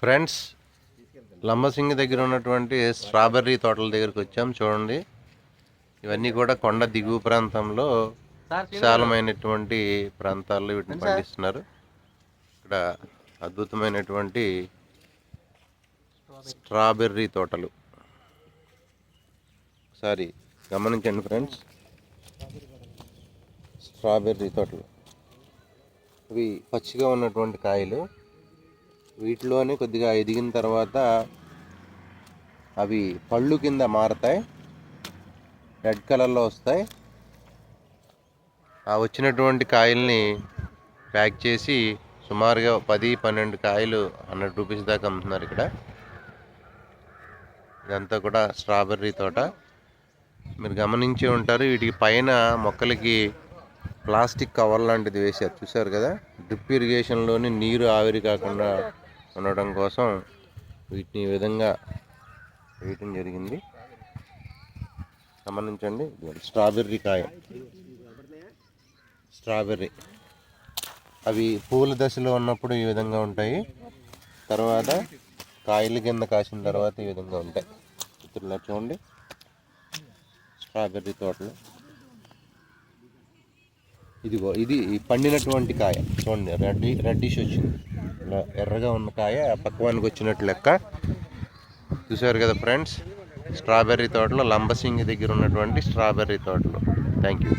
Friends Lambasingi దగ్గర ఉన్నటువంటి strawberry తోటల దగ్గరికి వచ్చాం చూడండి. ఇవన్నీ కూడా కొండ దిగువ ప్రాంతంలో విశాలమైనటువంటి ప్రాంతాల్లో వీటిని పండిస్తున్నారు. ఇక్కడ అద్భుతమైనటువంటి స్ట్రాబెర్రీ తోటలు. ఒకసారి గమనించండి ఫ్రెండ్స్. స్ట్రాబెర్రీ తోటలు. ఇవి పచ్చిగా ఉన్నటువంటి కాయలు. వీటిలోనే కొద్దిగా ఎదిగిన తర్వాత అవి పళ్ళు కింద మారతాయి. రెడ్ కలర్లో వస్తాయి. ఆ వచ్చినటువంటి కాయల్ని ప్యాక్ చేసి సుమారుగా పది పన్నెండు కాయలు హండ్రెడ్ రూపీస్ దాకా అమ్ముతున్నారు ఇక్కడ. ఇదంతా కూడా స్ట్రాబెర్రీ తోట. మీరు గమనించి ఉంటారు వీటికి పైన మొక్కలకి ప్లాస్టిక్ కవర్ లాంటిది వేశారు. చూసారు కదా? డ్రిప్ ఇరిగేషన్లోని నీరు ఆవిరి కాకుండా ఉండడం కోసం వీటిని ఈ విధంగా వేయటం జరిగింది. గమనించండి స్ట్రాబెర్రీ కాయ. స్ట్రాబెర్రీ. అవి పూల దశలో ఉన్నప్పుడు ఈ విధంగా ఉంటాయి. తర్వాత కాయల కింద కాసిన తర్వాత ఈ విధంగా ఉంటాయి. చిత్రంలో చూడండి. స్ట్రాబెర్రీ తోటలు. ఇదిగో ఇది పండినటువంటి కాయ. చూడండి రెడ్డి రెడ్డిష్ వచ్చింది. ఇట్లా ఎర్రగా ఉన్న కాయ పక్వానికి వచ్చినట్టు లెక్క. చూసారు కదా ఫ్రెండ్స్? స్ట్రాబెర్రీ తోటలో లంబసింగి దగ్గర ఉన్నటువంటి స్ట్రాబెర్రీ తోటలు. Thank you